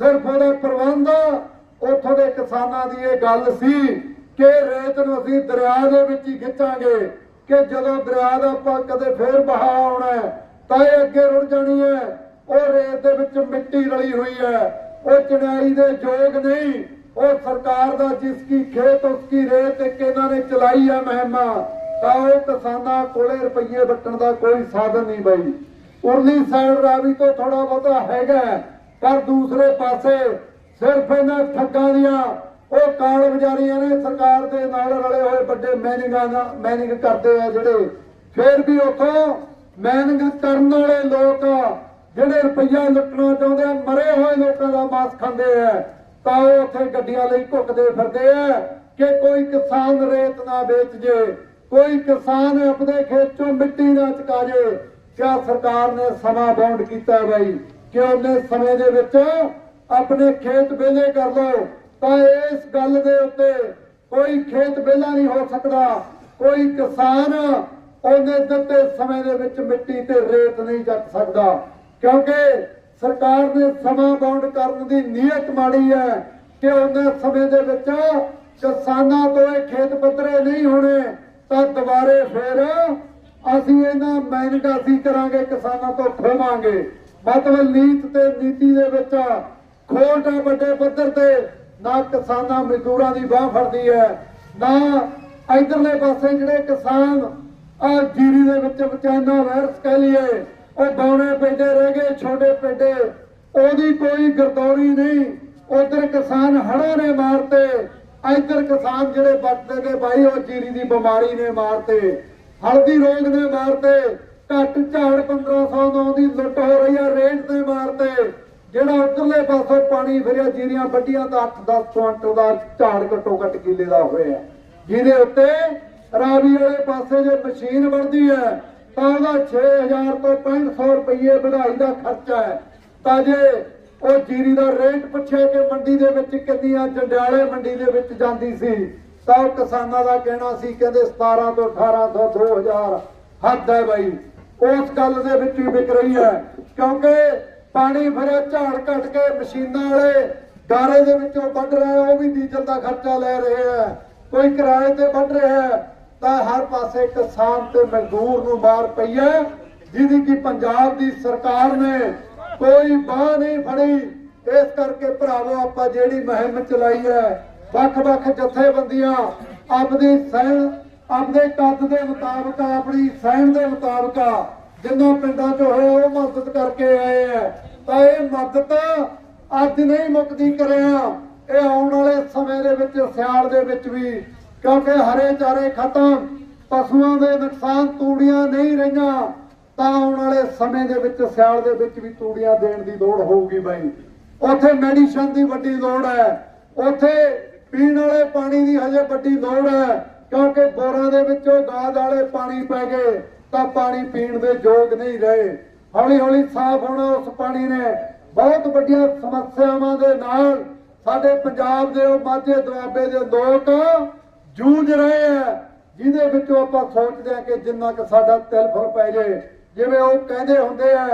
ਸਿਰਫ ਉਹਦਾ ਪ੍ਰਬੰਧ ਉੱਥੋਂ ਦੇ ਕਿਸਾਨਾਂ ਦੀ ਇਹ ਗੱਲ ਸੀ ਕਿ ਰੇਤ ਨੂੰ ਅਸੀਂ ਦਰਿਆ ਦੇ ਵਿੱਚ ਹੀ ਖਿੱਚਾਂਗੇ, ਕਿ ਜਦੋਂ ਦਰਿਆ ਦਾ ਆਪਾਂ ਕਦੇ ਫੇਰ ਬਹਾ ਆਉਣਾ ਤਾਂ ਇਹ ਅੱਗੇ ਰੁੜ ਜਾਣੀ ਹੈ। ਉਹ ਰੇਤ ਦੇ ਵਿੱਚ ਮਿੱਟੀ ਰਲੀ ਹੋਈ ਹੈ। ਉਹ ਚਣਾਈ ਦੇ ਯੋਗ ਨਹੀਂ, ਉਹ ਸਰਕਾਰ ਦਾ ਜਿਸ ਕੀ ਖੇਤ, ਉਸ ਕੀ ਰੇਤ ਇੱਕ ਇਹਨਾਂ ਨੇ ਚਲਾਈ ਆ ਮਹਿਮਾ, ਤਾਂ ਉਹ ਕਿਸਾਨਾਂ ਕੋਲੇ ਰੁਪਈਏ ਵੱਟਣ ਦਾ ਕੋਈ ਸਾਧਨ ਨਹੀਂ ਬਈ। ਉਰਲੀ ਸਾਈਡ ਰਾਵੀ ਤੋਂ ਥੋੜਾ ਬਹੁਤਾ ਹੈਗਾ ਪਰ ਦੂਸਰੇ ਪਾਸੇ ਸਿਰਫ ਇਹਨਾਂ ਠੱਗਾਂ ਦੀਆਂ, ਉਹ ਕਾਲ ਬਜ਼ਾਰੀਆਂ ਨੇ ਸਰਕਾਰ ਦੇ ਨਾਲ ਰਲੇ ਹੋਏ ਵੱਡੇ ਮੈਨਿੰਗਾਂ ਦਾ ਮੈਨਿੰਗ ਕਰਦੇ ਆ ਜਿਹੜੇ। ਫਿਰ ਵੀ ਉਥੋਂ ਮੈਨਿੰਗ ਕਰਨ ਵਾਲੇ ਲੋਕ ਜਿਹੜੇ ਰੁਪਈਆ ਲੁੱਟਣਾ ਚਾਹੁੰਦੇ ਆ, ਮਰੇ ਹੋਏ ਲੋਕਾਂ ਦਾ ਮਾਸ ਖਾਂਦੇ ਆ। ਤਾਂ ਉਹ ਉੱਥੇ ਗੱਡੀਆਂ ਲਈ ਭੁੱਕਦੇ ਫਿਰਦੇ ਆ ਕਿ ਕੋਈ ਕਿਸਾਨ ਰੇਤ ਨਾ ਵੇਚ ਜੇ, ਕੋਈ ਕਿਸਾਨ ਆਪਣੇ ਖੇਤ ਚੋਂ ਮਿੱਟੀ ਨਾ ਚਕਾ ਜੇ। ਕਿਆ ਸਰਕਾਰ ਨੇ ਸਮਾਂ ਬਾਉਂਡ ਕੀਤਾ ਹੈ ਬਾਈ? ਕਿ ਉਹਨੇ ਸਮੇਂ ਦੇ ਵਿੱਚ ਆਪਣੇ ਖੇਤ ਵਿਹਲੇ ਕਰ ਲਓ। ਤਾਂ ਇਸ ਗੱਲ ਦੇ ਉੱਤੇ ਕੋਈ ਖੇਤ ਵਿਹਲਾ ਨਹੀਂ ਹੋ ਸਕਦਾ। ਕੋਈ ਕਿਸਾਨ ਉਹਨੇ ਦਿੱਤੇ ਸਮੇਂ ਦੇ ਵਿੱਚ ਮਿੱਟੀ ਤੇ ਰੇਤ ਨਹੀਂ ਚੱਕ ਸਕਦਾ। ਕਿਉਂਕਿ ਸਰਕਾਰ ਨੇ ਸਮਾਂ ਬਾਉਂਡ ਕਰਨ ਦੀ ਨੀਅਤ ਮਾੜੀ ਹੈ ਕਿ ਉਹਨੇ ਸਮੇਂ ਦੇ ਵਿੱਚ ਕਿਸਾਨਾਂ ਤੋਂ ਇਹ ਖੇਤ ਪੱਧਰੇ ਨਹੀਂ ਹੋਣੇ, ਤਾਂ ਦੁਬਾਰੇ ਫੇਰ ਅਸੀਂ ਇਹਨਾਂ ਮਿਹਨਤਾਂ ਕਰਾਂਗੇ, ਕਿਸਾਨਾਂ ਤੋਂ ਖੋਵਾਂਗੇ ਮਤਲਬ ਨੀਤ ਤੇ ਨੀਤੀ ਦੇ ਵਿੱਚ ਖੋਟ ਹੈ ਵੱਡੇ ਪੱਧਰ ਤੇ, ਨਾ ਕਿਸਾਨਾਂ ਮਜ਼ਦੂਰਾਂ ਦੀ ਬਾਹ ਫੜਦੀ ਹੈ, ਨਾ ਇਧਰਲੇ ਪਾਸੇ ਜਿਹੜੇ ਕਿਸਾਨ ਆ ਜੀਰੀ ਦੇ ਵਿੱਚ ਵਿਚਾਨਾ ਵਾਇਰਸ ਕਹਿ ਲਈਏ, ਉਹ ਬੌਣੇ ਪੈਂਦੇ ਰਹਿ ਗਏ, ਛੋਟੇ ਪੈਂਦੇ ਉਹਦੀ ਕੋਈ ਗਰਦੌਰੀ ਨਹੀਂ। ਉਧਰ ਕਿਸਾਨ ਹੜ੍ਹਾਂ ਨੇ ਮਾਰਤੇ, ਇਧਰ ਕਿਸਾਨ ਜਿਹੜੇ ਵੱਟਦੇ ਨੇ ਬਾਈ ਉਹ ਜੀਰੀ ਦੀ ਬਿਮਾਰੀ ਨੇ ਮਾਰਤੇ, ਹਲਦੀ ਰੋਗ ਨੇ ਮਾਰਤੇ। ਘੱਟ ਝਾੜ 1509 ਦੀ ਲੁੱਟ ਹੋ ਰਹੀ ਆ ਰੇਟ ਨੇ ਮਾਰਤੇ ਜਿਹੜਾ ਉਧਰਲੇ ਪਾਸੋਂ ਪਾਣੀ ਫਿਰਿਆ, ਜੀਰੀਆਂ ਵੱਡੀਆਂ ਦਾ 8-10 ਕੁਇੰਟਲ ਦਾ ਝਾੜ ਘੱਟੋ ਘੱਟ ਕਿੱਲੇ ਦਾ ਹੋਇਆ। ਜਿਹਦੇ ਉੱਤੇ ਰਾਵੀ ਵਾਲੇ ਪਾਸੇ ਜੇ ਮਸ਼ੀਨ ਵੜਦੀ ਹੈ, ਤਾਂ ਉਹਦਾ 6000 ਤੋਂ 6500 ਰੁਪਏ ਵਧਾਈ ਦਾ ਖਰਚਾ ਹੈ। ਤਾਂ ਜੇ ਉਹ ਜੀਰੀ ਦਾ ਰੇਟ ਪੁੱਛਿਆ ਕਿ ਮੰਡੀ ਦੇ ਵਿੱਚ ਕਿੰਨੀਆਂ ਜੰਡਿਆਲੇ ਮੰਡੀ ਦੇ ਵਿੱਚ ਜਾਂਦੀ ਸੀ, ਤਾਂ ਕਿਸਾਨਾਂ ਦਾ ਕਹਿਣਾ ਸੀ, ਕਹਿੰਦੇ 17 ਤੋਂ 1800 2000 ਹੱਦ ਹੈ ਬਾਈ। ਉਸ ਗੱਲ ਦੇ ਵਿੱਚ ਹੀ ਵਿਕ ਰਹੀ ਹੈ। ਕਿਉਂਕਿ ਪਾਣੀ ਫਿਰਿਆ ਝਾੜ ਘਟ ਕੇ ਮਸ਼ੀਨਾਂ ਵਾਲੇ ਗਾਰੇ ਦੇ ਵਿੱਚੋਂ ਵੱਢ ਰਹੇ ਉਹ ਵੀ ਡੀਜ਼ਲ ਦਾ ਖਰਚਾ ਲੈ ਰਹੇ ਆ। ਕੋਈ ਕਿਰਾਏ ਤੇ ਵੱਢ ਰਿਹਾ ਤਾਂ ਹਰ ਪਾਸੇ ਕਿਸਾਨ ਤੇ ਮਜ਼ਦੂਰ ਨੂੰ ਮਾਰ ਪਈ ਹੈ, ਜਿਹਦੀ ਕਿ ਪੰਜਾਬ ਦੀ ਸਰਕਾਰ ਨੇ ਕੋਈ ਬਾਹ ਨਹੀਂ ਫੜੀ। ਇਸ ਕਰਕੇ ਭਰਾਵੋ, ਆਪਾਂ ਜਿਹੜੀ ਮੁਹਿੰਮ ਚਲਾਈ ਹੈ, ਵੱਖ-ਵੱਖ ਜਥੇਬੰਦੀਆਂ ਆਪਣੀ ਸਹਿਣ ਆਪਣੇ ਕੱਦ ਦੇ ਮੁਤਾਬਕ, ਆਪਣੀ ਸਹਿਣ ਦੇ ਮੁਤਾਬਕ ਜਿੰਨਾ ਪਿੰਡਾਂ 'ਚ ਹੋਏ ਉਹ ਮਦਦ ਕਰਕੇ ਆਏ ਆ। ਤਾਂ ਇਹ ਮਦਦ ਅੱਜ ਨਹੀਂ ਮੁੱਕਦੀ ਕਰਿਆ। ਇਹ ਆਉਣ ਵਾਲੇ ਸਮੇਂ ਦੇ ਵਿੱਚ, ਸਿਆਲ ਦੇ ਵਿੱਚ ਵੀ, ਕਿਉਂਕਿ ਹਰੇ ਚਾਰੇ ਖਤਮ, ਪਸ਼ੂਆਂ ਦੇ ਨੁਕਸਾਨ ਤੂੜੀਆਂ ਨਹੀਂ ਰਹੀਆਂ, ਤਾਂ ਆਉਣ ਵਾਲੇ ਸਮੇਂ ਦੇ ਵਿੱਚ, ਸਿਆਲ ਦੇ ਵਿੱਚ ਵੀ ਤੂੜੀਆਂ ਦੇਣ ਦੀ ਲੋੜ ਹੋਊਗੀ ਬਾਈ। ਉੱਥੇ ਮੈਡੀਸਨ ਦੀ ਵੱਡੀ ਲੋੜ ਹੈ। ਉੱਥੇ ਪੀਣ ਵਾਲੇ ਪਾਣੀ ਦੀ ਹਜੇ ਵੱਡੀ ਲੋੜ ਹੈ। ਕਿਉਂਕਿ ਬੋਰਾਂ ਦੇ ਵਿੱਚੋਂ ਗਾਦ ਵਾਲੇ ਪਾਣੀ ਪੈ ਗਏ, ਤਾਂ ਪਾਣੀ ਪੀਣ ਦੇ ਯੋਗ ਨਹੀਂ ਰਹੇ। ਹੌਲੀ ਹੌਲੀ ਸਾਫ਼ ਹੋਣਾ ਉਸ ਪਾਣੀ ਨੇ। ਬਹੁਤ ਵੱਡੀਆਂ ਸਮੱਸਿਆਵਾਂ ਦੇ ਨਾਲ ਸਾਡੇ ਪੰਜਾਬ ਦੇ ਉਹ ਮਾਝੇ ਦੁਆਬੇ ਦੇ ਲੋਕ ਜੂਝ ਰਹੇ ਆ, ਜਿਹਦੇ ਵਿੱਚੋਂ ਆਪਾਂ ਸੋਚਦੇ ਆ ਕਿ ਜਿੰਨਾ ਕਿ ਸਾਡਾ ਤਿਲ ਫੁੱਲ ਪੈ ਜੇ। ਜਿਵੇਂ ਉਹ ਕਹਿੰਦੇ ਹੁੰਦੇ ਆ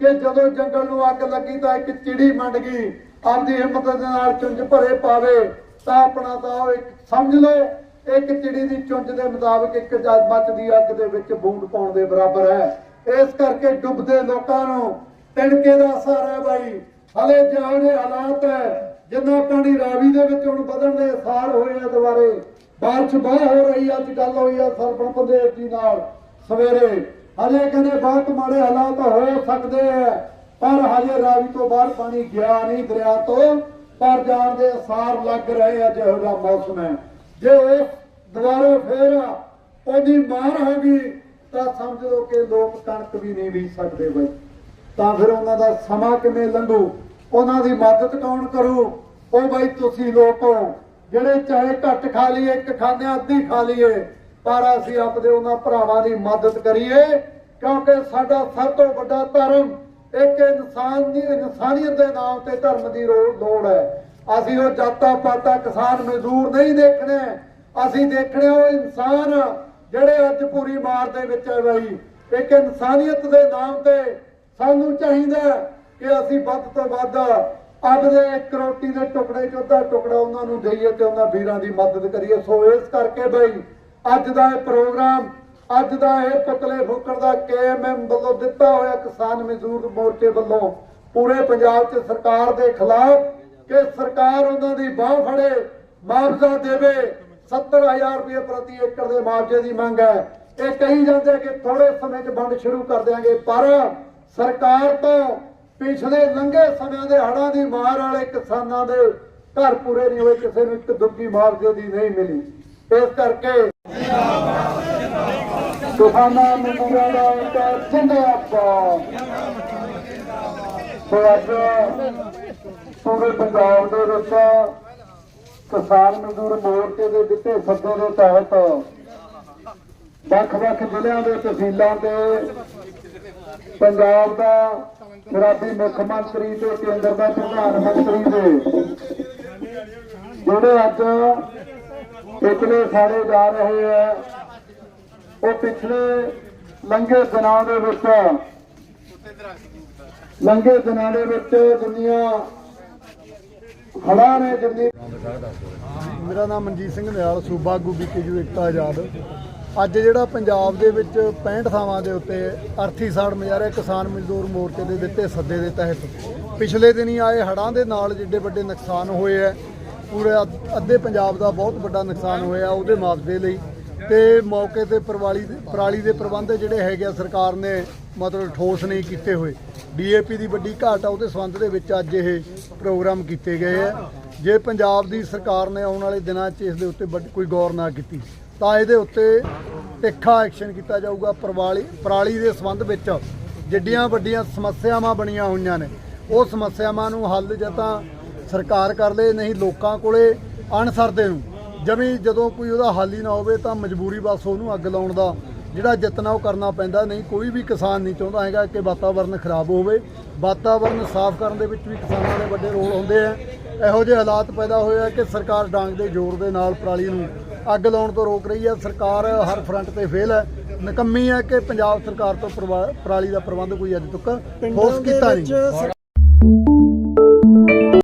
ਕਿ ਜਦੋਂ ਜੰਗਲ ਨੂੰ ਅੱਗ ਲੱਗੀ ਤਾਂ ਇੱਕ ਚਿੜੀ ਮੰਡ ਗਈ, ਆਪਦੀ ਹਿੰਮਤ ਦੇ ਨਾਲ ਚੁੰਝ ਭਰੇ ਪਾਵੇ, ਤਾਂ ਆਪਣਾ ਤਾਂ ਉਹ ਸਮਝ ਲਓ ਇੱਕ ਚਿੜੀ ਦੀ ਚੁੰਝ ਦੇ ਮੁਤਾਬਕ ਇੱਕ ਜਦ ਮੱਚਦੀ ਅੱਗ ਦੇ ਵਿੱਚ ਬੂੰਦ ਪਾਉਣ ਦੇ ਬਰਾਬਰ ਹੈ। ਇਸ ਕਰਕੇ ਡੁੱਬਦੇ ਲੋਕਾਂ ਨੂੰ ਤਿਣਕੇ ਦਾ ਅਸਰ ਹੈ ਬਾਈ। ਹਲੇ ਜਿਹੋ ਹਾਲਾਤ ਹੈ, ਜਿੰਨਾ ਪਾਣੀ ਰਾਵੀ ਦੇ ਵਿੱਚ ਹੁਣ ਵਧਣ ਦੇ ਅਸਾਰ ਹੋਏ ਆ ਦੁਬਾਰੇ। ਬਾਰਿਸ਼ ਬਹੁਤ ਹੋ ਰਹੀ ਆ, ਅੱਜ ਗੱਲ ਹੋਈ ਆ ਸਰਪੰਚ ਪੰਦੇਰ ਜੀ ਨਾਲ ਸਵੇਰੇ। ਹਜੇ ਕਹਿੰਦੇ ਬਹੁਤ ਮਾੜੇ ਹਾਲਾਤ ਹੋ ਸਕਦੇ ਆ, ਪਰ ਹਜੇ ਰਾਵੀ ਤੋਂ ਬਾਹਰ ਪਾਣੀ ਗਿਆ ਨਹੀਂ ਦਰਿਆ ਤੋਂ, ਪਰ ਜਾਣ ਦੇ ਅਸਾਰ ਲੱਗ ਰਹੇ ਆ, ਜਿਹੋ ਜਿਹਾ ਮੌਸਮ ਹੈ। ਜੇ ਉਹ ਦੁਬਾਰਾ ਫੇਰ ਉਹਦੀ ਮਾਰ ਹੋ ਗਈ ਤਾਂ ਸਮਝ ਲਓ ਕਿ ਲੋਕ ਕਣਕ ਵੀ ਨਹੀਂ ਬੀਜ ਸਕਦੇ ਬਈ। ਤਾਂ ਫਿਰ ਉਹਨਾਂ ਦਾ ਸਮਾਂ ਕਿਵੇਂ ਲੰਘੂ? ਉਹਨਾਂ ਦੀ ਮਦਦ ਕੌਣ ਕਰੂ? ਉਹ ਬਾਈ ਤੁਸੀਂ ਲੋਕ ਹੋ, ਜਿਹੜੇ ਚਾਹੇ ਘੱਟ ਖਾ ਲਈਏ, ਇੱਕ ਖਾਂਦੇ ਅੱਧੀ ਖਾ ਲਈਏ, ਪਰ ਅਸੀਂ ਆਪਦੇ ਉਹਨਾਂ ਭਰਾਵਾਂ ਦੀ ਮਦਦ ਕਰੀਏ, ਕਿਉਂਕਿ ਸਾਡਾ ਸਭ ਤੋਂ ਵੱਡਾ ਧਰਮ ਇੱਕ ਇਨਸਾਨ ਦੀ ਇਨਸਾਨੀਅਤ ਦੇ ਨਾਮ ਤੇ ਧਰਮ ਦੀ ਲੋੜ ਹੈ। ਅਸੀਂ ਉਹ ਜਾਤਾਂ ਪਾਤਾ ਕਿਸਾਨ ਮਜ਼ਦੂਰ ਨਹੀਂ ਦੇਖਣੇ। ਅਸੀਂ ਦੇਖਣੇ ਉਹ ਇਨਸਾਨ ਜਿਹੜੇ ਅੱਜ ਪੂਰੀ ਮਾਰ ਦੇ ਵਿੱਚ ਹੈ ਬਾਈ। ਇੱਕ ਇਨਸਾਨੀਅਤ ਦੇ ਨਾਮ ਤੇ ਸਾਨੂੰ ਚਾਹੀਦਾ ਕਿ ਅਸੀਂ ਵੱਧ ਤੋਂ ਵੱਧ ਅੱਧ ਇੱਕ ਰੋਟੀ ਦੇ ਟੁਕੜੇ ਚ, ਅੱਧਾ ਟੁਕੜਾ ਉਹਨਾਂ ਨੂੰ ਦੇਈਏ ਤੇ ਉਹਨਾਂ ਵੀਰਾਂ ਦੀ ਮਦਦ ਕਰੀਏ। ਸੋ ਇਸ ਕਰਕੇ ਬਾਈ, ਅੱਜ ਦਾ ਇਹ ਪ੍ਰੋਗਰਾਮ, ਅੱਜ ਦਾ ਇਹ ਪਤਲੇ ਫੂਕਣ ਦਾ ਕੇਐਮਐਮ ਵੱਲੋਂ ਦਿੱਤਾ ਹੋਇਆ ਕਿਸਾਨ ਮਜ਼ਦੂਰ ਮੋਰਚੇ ਵੱਲੋਂ ਪੂਰੇ ਪੰਜਾਬ 'ਚ ਸਰਕਾਰ ਦੇ ਖਿਲਾਫ ਕਿ ਸਰਕਾਰ ਉਹਨਾਂ ਦੀ ਬਾਹ ਫੜੇ, ਮੁਆਵਜ਼ਾ ਦੇਵੇ। 70000 ਰੁਪਏ ਪ੍ਰਤੀ ਏਕੜ ਦੇ ਮੁਆਵਜ਼ੇ ਦੀ ਮੰਗ ਹੈ। ਇਹ ਕਹੀ ਜਾਂਦੇ ਕਿ ਥੋੜੇ ਸਮੇਂ 'ਚ ਵੰਡ ਸ਼ੁਰੂ ਕਰ ਦਿਆਂਗੇ, ਪਰ ਸਰਕਾਰ ਤੋਂ ਪਿਛਲੇ ਲੰਘੇ ਸਮਿਆਂ ਦੇ ਹੜ੍ਹਾਂ ਦੀ ਮਾਰ ਵਾਲੇ ਕਿਸਾਨਾਂ ਦੇ ਘਰ ਪੂਰੇ ਨਹੀਂ ਹੋਏ, ਕਿਸੇ ਨੂੰ ਇੱਕ ਦੁੱਗੀ ਮੁਆਵਜ਼ੇ ਦੀ ਨਹੀਂ ਮਿਲੀ। ਇਸ ਕਰਕੇ ਕਿਸਾਨਾਂ ਮਜ਼ਦੂਰਾਂ ਦਾ ਜਿੰਦਾਬਾਦ। ਸੋ ਅੱਜ ਪੂਰੇ ਪੰਜਾਬ ਦੇ ਵਿੱਚ ਕਿਸਾਨ ਮਜ਼ਦੂਰ ਮੋਰਚੇ ਦੇ ਦਿੱਤੇ ਸੱਦੇ ਦੇ ਤਹਿਤ ਵੱਖ-ਵੱਖ ਜ਼ਿਲ੍ਹਿਆਂ ਦੇ ਤਹਿਸੀਲਾਂ ਤੇ ਪੰਜਾਬ ਦਾ ਸ਼ਰਾਬੀ ਮੁੱਖ ਮੰਤਰੀ ਤੇ ਕੇਂਦਰ ਦਾ ਪ੍ਰਧਾਨ ਮੰਤਰੀ ਦੇ, ਜਿਹੜੇ ਅੱਜ ਪਿਛਲੇ ਸਾਰੇ ਜਾ ਰਹੇ ਹੈ ਉਹ ਪਿਛਲੇ ਲੰਘੇ ਦਿਨਾਂ ਦੇ ਵਿੱਚ, ਲੰਘੇ ਦਿਨਾਂ ਦੇ ਵਿੱਚ ਜਿੰਨੀਆਂ ਹੜ੍ਹਾਂ ਨੇ ਜਿੰਨੀ ਮੇਰਾ ਨਾਮ ਮਨਜੀਤ ਸਿੰਘ ਨਿਆਲ ਸੂਬਾ ਆਗੂ ਬੀਕੇਯੂ ਏਕਤਾ ਆਜ਼ਾਦ। ਅੱਜ ਜਿਹੜਾ ਪੰਜਾਬ ਦੇ ਵਿੱਚ 65 ਥਾਵਾਂ ਦੇ ਉੱਤੇ ਅਰਥੀ ਸਾੜ ਮਜ਼ਾਰਿਆ ਕਿਸਾਨ ਮਜ਼ਦੂਰ ਮੋਰਚੇ ਦੇ ਦਿੱਤੇ ਸੱਦੇ ਦੇ ਤਹਿਤ, ਪਿਛਲੇ ਦਿਨੀ ਆਏ ਹੜ੍ਹਾਂ ਦੇ ਨਾਲ ਜਿੱਡੇ ਵੱਡੇ ਨੁਕਸਾਨ ਹੋਏ ਆ ਪੂਰੇ ਅੱਧ- ਅੱਧੇ ਪੰਜਾਬ ਦਾ ਬਹੁਤ ਵੱਡਾ ਨੁਕਸਾਨ ਹੋਇਆ ਉਹਦੇ ਮੁਆਵਜ਼ੇ ਲਈ ਤੇ ਮੌਕੇ ਤੇ ਪਰਵਾਲੀ ਦੇ- ਪਰਾਲੀ ਦੇ ਪ੍ਰਬੰਧ ਜਿਹੜੇ ਹੈਗੇ ਆ ਸਰਕਾਰ ਨੇ ਮਤਲਬ ਠੋਸ ਨਹੀਂ ਕੀਤੇ ਹੋਏ। ਡੀਏਪੀ ਦੀ ਵੱਡੀ ਘਾਟ ਆ, ਉਹਦੇ ਸੰਬੰਧ ਦੇ ਵਿੱਚ ਅੱਜ ਇਹ ਪ੍ਰੋਗਰਾਮ ਕੀਤੇ ਗਏ ਆ। ਜੇ ਪੰਜਾਬ ਦੀ ਸਰਕਾਰ ਨੇ ਆਉਣ ਵਾਲੇ ਦਿਨਾਂ 'ਚ ਇਸ ਦੇ ਉੱਤੇ ਵੱਡ- ਕੋਈ ਗੌਰ ਨਾ ਕੀਤੀ, ਤਾਂ ਇਹਦੇ ਉੱਤੇ ਤਿੱਖਾ ਐਕਸ਼ਨ ਕੀਤਾ ਜਾਊਗਾ। ਪਰਵਾਲੀ, ਪਰਾਲੀ ਦੇ ਸੰਬੰਧ ਵਿੱਚ ਜਿੱਡੀਆਂ ਵੱਡੀਆਂ ਸਮੱਸਿਆਵਾਂ ਬਣੀਆਂ ਹੋਈਆਂ ਨੇ, ਉਹ ਸਮੱਸਿਆਵਾਂ ਨੂੰ ਹੱਲ ਜਾਂ ਤਾਂ ਸਰਕਾਰ ਕਰ ਲੇ, ਨਹੀਂ ਲੋਕਾਂ ਕੋਲੇ ਅਣਸਰਦੇ ਨੂੰ। ਜਮੀ ਜਦੋਂ ਕੋਈ ਉਹਦਾ ਹੱਲ ਹੀ ਨਾ ਹੋਵੇ, ਤਾਂ ਮਜਬੂਰੀ ਬਸ ਉਹਨੂੰ ਅੱਗ ਲਾਉਣ ਦਾ ਜਿਹੜਾ ਆ ਉਹ ਕਰਨਾ ਪੈਂਦਾ ਨਹੀਂ ਕੋਈ ਵੀ ਕਿਸਾਨ ਨਹੀਂ ਚਾਹੁੰਦਾ ਹੈਗਾ ਕਿ ਵਾਤਾਵਰਨ ਖਰਾਬ ਹੋਵੇ। ਵਾਤਾਵਰਨ ਸਾਫ਼ ਕਰਨ ਦੇ ਵਿੱਚ ਵੀ ਕਿਸਾਨਾਂ ਦੇ ਵੱਡੇ ਰੋਲ ਹੁੰਦੇ ਆ। ਇਹੋ ਜਿਹੇ ਹਾਲਾਤ ਪੈਦਾ ਹੋਏ ਆ ਕਿ ਸਰਕਾਰ ਡਾਂਗ ਦੇ ਜ਼ੋਰ ਦੇ ਨਾਲ ਪਰਾਲੀ ਨੂੰ ਅੱਗ ਲਾਉਣ ਤੋਂ ਰੋਕ ਰਹੀ ਹੈ ਸਰਕਾਰ ਹਰ ਫਰੰਟ ਤੇ ਫੇਲ ਹੈ ਨਕੰਮੀ ਹੈ ਕਿ ਪੰਜਾਬ ਸਰਕਾਰ ਤੋਂ ਪਰਾਲੀ ਦਾ ਪ੍ਰਬੰਧ ਕੋਈ ਅੱਜ ਤੱਕ ਠੋਸ ਕੀਤਾ ਨਹੀਂ।